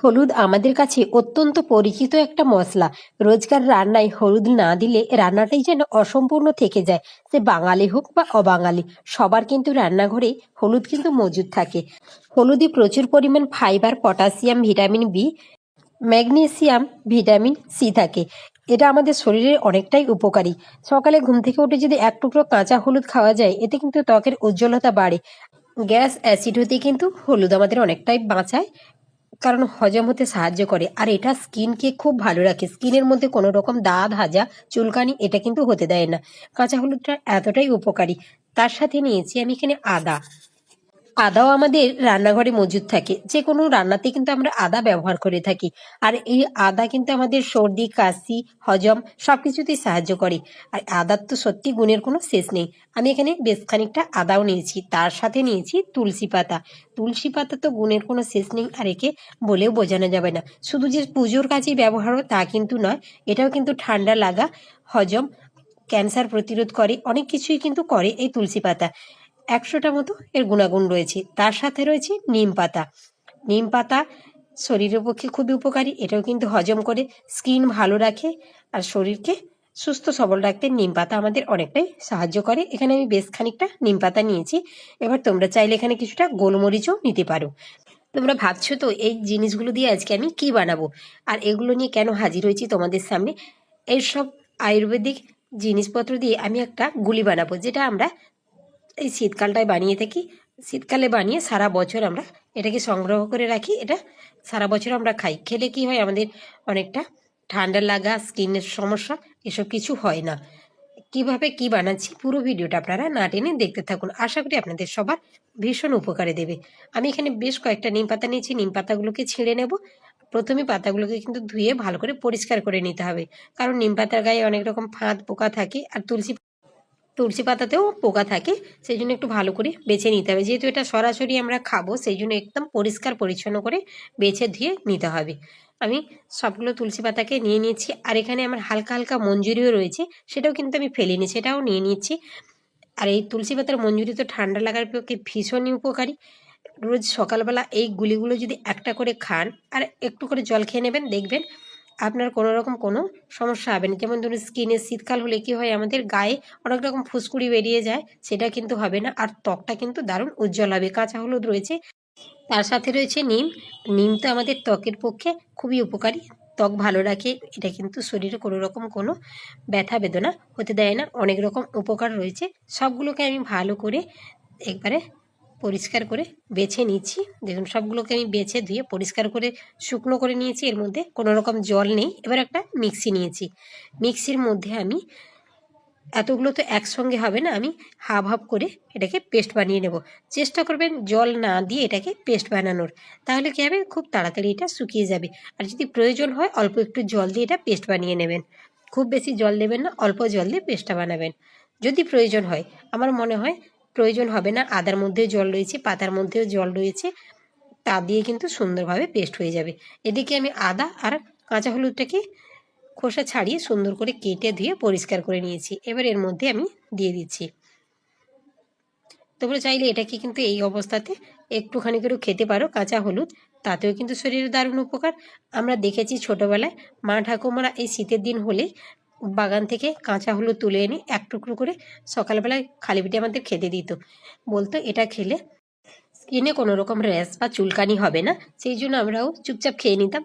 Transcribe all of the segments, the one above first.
হলুদ আমাদের কাছে অত্যন্ত পরিচিত একটা মশলা। রোজকার রান্নায় হলুদ না দিলে রান্নাটাই যেন অসম্পূর্ণ থেকে যায়। সে বাঙালি হোক বা অবাঙালি, সবার কিন্তু রান্নাঘরে হলুদ কিন্তু মজুদ থাকে। হলুদে প্রচুর পরিমাণ fibre, potassium, vitamin B, magnesium, vitamin C থাকে। এটা আমাদের শরীরের অনেকটাই উপকারী। সকালে ঘুম থেকে উঠে যদি এক টুকরো কাঁচা হলুদ খাওয়া যায়, এতে কিন্তু ত্বকের উজ্জ্বলতা বাড়ে। গ্যাস অ্যাসিড হতে কিন্তু হলুদ আমাদের অনেকটাই বাঁচায়। কারণ হজম হতে সাহায্য করে। আর এটা স্কিনকে খুব ভালো রাখে। স্কিনের মধ্যে কোনো রকম দাঁত হাজা, চুলকানি এটা কিন্তু হতে দেয় না। কাঁচা হলুদটা এতটাই উপকারী। তার সাথে নিয়েছি আমি এখানে আদা। আদাও আমাদের রান্নাঘরে মজুদ থাকে। যে কোনো রান্নাতে কিন্তু আমরা আদা ব্যবহার করে থাকি। আর এই আদা কিন্তু আমাদের সর্দি, কাশি, হজম সব কিছুতেই সাহায্য করে। আর আদার তো সত্যি গুণের কোনো শেষ নেই। আমি এখানে বেশ খানিকটা আদাও নিয়েছি। তার সাথে নিয়েছি তুলসী পাতা। তুলসী পাতা তো গুণের কোনো শেষ নেই আর একে বলেও বোঝানো যাবে না। শুধু যে পুজোর কাজেই ব্যবহার তা কিন্তু নয়, এটাও কিন্তু ঠান্ডা লাগা, হজম, ক্যান্সার প্রতিরোধ করে, অনেক কিছুই কিন্তু করে এই তুলসী পাতা। একশোটা মতো এর গুণাগুণ রয়েছে। তার সাথে রয়েছে নিম পাতা। নিম পাতা শরীরের পক্ষে খুবই উপকারী, এটাও কিন্তু হজম করে, স্কিন ভালো রাখে আর শরীরকে সুস্থ সবল রাখতে নিম পাতা আমাদের অনেকটাই সাহায্য করে। এখানে আমি বেশ খানিকটা নিম পাতা নিয়েছি। এবার তোমরা চাইলে এখানে কিছুটা গোলমরিচও নিতে পারো। তোমরা ভাবছ তো, এই জিনিসগুলো দিয়ে আজকে আমি কি বানাবো? আর এগুলো নিয়ে কেন হাজির হয়েছি তোমাদের সামনে? এইসব আয়ুর্বেদিক জিনিসপত্র দিয়ে আমি একটা গুলি বানাবো, যেটা আমরা এই শীতকালটায় বানিয়ে থাকি। শীতকালে বানিয়ে সারা বছর আমরা এটাকে সংগ্রহ করে রাখি। এটা সারা বছর আমরা খাই। খেলে কি হয়? আমাদের অনেকটা ঠান্ডা লাগা স্কিনের সমস্যা, এসব কিছু হয় না। কীভাবে কি বানাচ্ছি পুরো ভিডিওটা আপনারা না টেনে দেখতে থাকুন। আশা করি আপনাদের সবার ভীষণ উপকারে দেবে। আমি এখানে বেশ কয়েকটা নিম পাতা নিয়েছি। নিম পাতাগুলোকে ছিঁড়ে নেব। প্রথমে পাতাগুলোকে কিন্তু ধুয়ে ভালো করে পরিষ্কার করে নিতে হবে। কারণ নিম পাতার গায়ে অনেক রকম ফাঁদ পোকা থাকে আর তুলসী তুলসী পাতাতেও পোকা থাকে সেই জন্য একটু ভালো করে বেছে নিতে হবে। যেহেতু এটা সরাসরি আমরা খাব সেই জন্য একদম পরিষ্কার পরিচ্ছন্ন করে বেছে ধুয়ে নিতে হবে। আমি সবগুলো তুলসী পাতাকে নিয়ে নিয়েছি, আর এখানে আমার হালকা হালকা মঞ্জুরিও রয়েছে, সেটাও কিন্তু আমি ফেলিনি সেটাও নিয়ে নিচ্ছি। আর এই তুলসী পাতার মঞ্জুরি তো ঠান্ডা লাগার পক্ষে ভীষণই উপকারী। রোজ সকালবেলা এই গুলিগুলো যদি একটা করে খান, আর একটু করে জল খেয়ে নেবেন, দেখবেন আপনার কোনো রকম কোনো সমস্যা হবে না। যেমন ধরুন স্কিনে শীতকাল হলে কি হয়, আমাদের গায়ে অনেক রকম ফুসকুড়ি বেরিয়ে যায়, সেটা কিন্তু হবে না। আর ত্বকটা কিন্তু দারুণ উজ্জ্বল হবে, কাঁচা হলুদ রয়েছে। তার সাথে রয়েছে নিম। নিম তো আমাদের ত্বকের পক্ষে খুবই উপকারী। ত্বক ভালো রাখে, এটা কিন্তু শরীরে কোনো রকম কোনো ব্যথা, বেদনা হতে দেয় না। অনেক রকম উপকার রয়েছে। সবগুলোকে আমি ভালো করে একবারে পরিষ্কার করে বেছে নিচ্ছি। দেখুন, সবগুলোকে আমি বেছে ধুয়ে পরিষ্কার করে শুকনো করে নিয়েছি। এর মধ্যে কোনো রকম জল নেই। এবার একটা মিক্সি নিয়েছি। মিক্সির মধ্যে আমি এতগুলো তো একসঙ্গে হবে না, আমি হাফ হাফ করে এটাকে পেস্ট বানিয়ে নেব। চেষ্টা করবেন জল না দিয়ে এটাকে পেস্ট বানানোর। তাহলে কী হবে? খুব তাড়াতাড়ি এটা শুকিয়ে যাবে। আর যদি প্রয়োজন হয়, অল্প একটু জল দিয়ে এটা পেস্ট বানিয়ে নেবেন। খুব বেশি জল দেবেন না, অল্প জল দিয়ে পেস্টটা বানাবেন। যদি প্রয়োজন হয়, আমার মনে হয় প্রয়োজন হবে না। আদার মধ্যেও জল রয়েছে, পাতার মধ্যেও জল রয়েছে। তা দিয়ে কিন্তু সুন্দরভাবে পেস্ট হয়ে যাবে। এদিকে আমি আদা আর কাঁচা হলুদটাকে খোসা ছাড়িয়ে সুন্দর করে কেটে ধুয়ে পরিষ্কার করে নিয়েছি। এবার এর মধ্যে আমি দিয়ে দিচ্ছি। তোমরা চাইলে এটাকে কিন্তু এই অবস্থাতে একটুখানি করেও খেতে পারো। কাঁচা হলুদ, তাতেও কিন্তু শরীরের দারুণ উপকার। আমরা দেখেছি ছোটোবেলায় মা ঠাকুমারা এই শীতের দিন হলে বাগান থেকে কাঁচা হলুদ তুলে এনে এক টুকরো করে সকালবেলায় খালি পেটে আমাদের খেতে দিত। বলতো, এটা খেলে স্কিনে কোনো রকম র্যাশ বা চুলকানি হবে না। সেই জন্য আমরাও চুপচাপ খেয়ে নিতাম।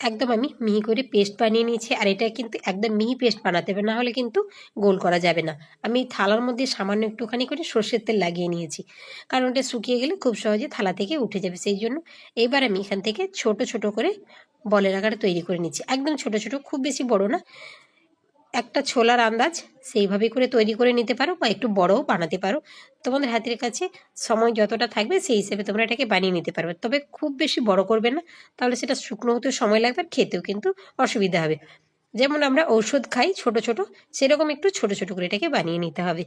একদম আমি মিহি করে পেস্ট বানিয়ে নিয়েছি, আর এটা কিন্তু একদম মিহি পেস্ট বানাতে হবে না হলে কিন্তু গোল করা যাবে না। আমি থালার মধ্যে সামান্য একটুখানি করে সর্ষের তেল লাগিয়ে নিয়েছি, কারণ ওটা শুকিয়ে গেলে খুব সহজে থালা থেকে উঠে যাবে। সেই জন্য এবার আমি এখান থেকে ছোট ছোট করে বলের আকারে তৈরি করে নিচ্ছি। একদম ছোট ছোট, খুব বেশি বড় না। একটা ছোলার আন্দাজ সেইভাবে করে তৈরি করে নিতে পারো বা একটু বড়ও বানাতে পারো। তোমাদের হাতের কাছে সময় যতটা থাকবে সেই হিসেবে তোমরা এটাকে বানিয়ে নিতে পারবে। তবে খুব বেশি বড় করবে না, তাহলে সেটা শুকনো হতেও সময় লাগবে আর খেতেও কিন্তু অসুবিধা হবে। যেমন আমরা ঔষধ খাই ছোট ছোট, সেরকম একটু ছোট ছোট করে এটাকে বানিয়ে নিতে হবে।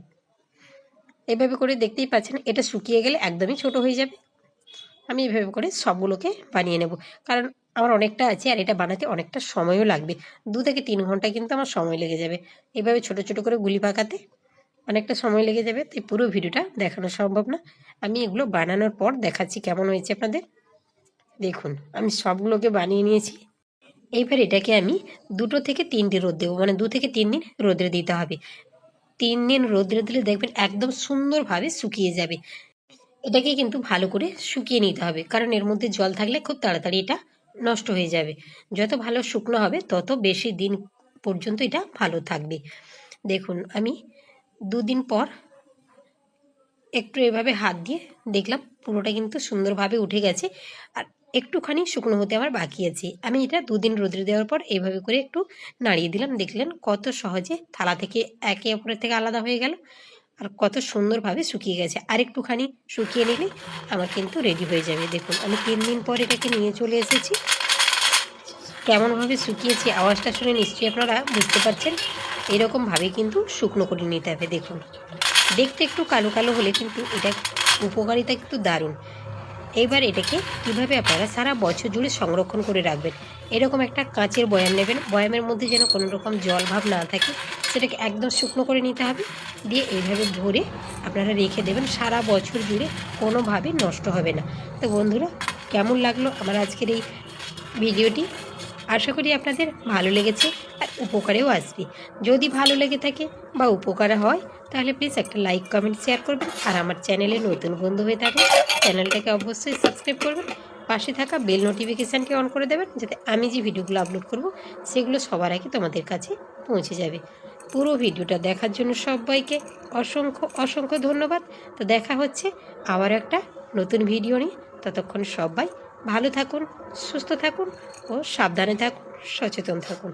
এভাবে করে দেখতেই পাচ্ছেন এটা শুকিয়ে গেলে একদমই ছোট হয়ে যাবে। আমি এভাবে করে সবগুলোকে বানিয়ে নেব। কারণ আমার অনেকটা আছে আর এটা বানাতে অনেকটা সময়ও লাগবে। দু থেকে তিন ঘণ্টা কিন্তু আমার সময় লেগে যাবে। এভাবে ছোট ছোট করে গুলি পাকাতে অনেকটা সময় লেগে যাবে। তাই পুরো ভিডিওটা দেখানো সম্ভব না। আমি এগুলো বানানোর পর দেখাচ্ছি কেমন হয়েছে আপনাদের। দেখুন, আমি সবগুলোকে বানিয়ে নিয়েছি। এইবার এটাকে আমি দুটো থেকে তিনটে রোদ দেবো মানে দু থেকে তিন দিন রোদে দিতে হবে। তিন দিন রোদে দিলে দেখবেন একদম সুন্দরভাবে শুকিয়ে যাবে। এটাকে কিন্তু ভালো করে শুকিয়ে নিতে হবে, কারণ এর মধ্যে জল থাকলে খুব তাড়াতাড়ি এটা নষ্ট হয়ে যাবে। যত ভালো শুকনো হবে, তত বেশি দিন পর্যন্ত এটা ভালো থাকবে। দেখুন, আমি দুদিন পর একটু এভাবে হাত দিয়ে দেখলাম, পুরোটা কিন্তু সুন্দরভাবে উঠে গেছে আর একটুখানি শুকনো হতে আমার বাকি আছে। আমি এটা দুদিন রোদ্রে দেওয়ার পর এইভাবে করে একটু নাড়িয়ে দিলাম, দেখলেন কত সহজে থালা থেকে একে অপরের থেকে আলাদা হয়ে গেল। আর কত সুন্দরভাবে শুকিয়ে গেছে। আর একটুখানি শুকিয়ে নিলে আমার কিন্তু রেডি হয়ে যাবে। দেখুন, আমি তিন দিন পর এটাকে নিয়ে চলে এসেছি। কেমনভাবে শুকিয়েছি আওয়াজটা শুনে নিশ্চয়ই আপনারা বুঝতে পারছেন। এরকমভাবে কিন্তু শুকনো করে নিতে হবে, দেখুন। দেখতে একটু কালো কালো হলে কিন্তু এটা উপকারিতা কিন্তু দারুণ। এবার এটাকে কীভাবে আপনারা সারা বছর জুড়ে সংরক্ষণ করে রাখবেন? এরকম একটা কাঁচের বয়াম নেবেন। বয়ামের মধ্যে যেন কোনো রকম জল ভাব না থাকে, সেটাকে একদম শুকনো করে নিতে হবে। দিয়ে এইভাবে ভরে আপনারা রেখে দেবেন। সারা বছর জুড়ে কোনোভাবে নষ্ট হবে না। তো বন্ধুরা, কেমন লাগল আমার আজকের এই ভিডিওটি? আশা করি আপনাদের ভালো লেগেছে আর উপকারেও আসবে। যদি ভালো লেগে থাকে বা উপকার হয় তাহলে প্লিজ একটা লাইক কমেন্ট শেয়ার করবেন আর আমার চ্যানেলে নতুন বন্ধু হয়ে থাকলে চ্যানেলটাকে অবশ্যই সাবস্ক্রাইব করবেন। পাশে থাকা বেল নোটিফিকেশানকে অন করে দেবেন যাতে আমি যে ভিডিওগুলো আপলোড করব সেগুলো সবার আগে তোমাদের কাছে পৌঁছে যাবে। পুরো ভিডিওটা দেখার জন্য সবাইকে অসংখ্য অসংখ্য ধন্যবাদ। তো দেখা হচ্ছে আবার একটা নতুন ভিডিও নিয়ে। ততক্ষণ সবাই ভালো থাকুন, সুস্থ থাকুন ও সাবধানে থাকুন, সচেতন থাকুন।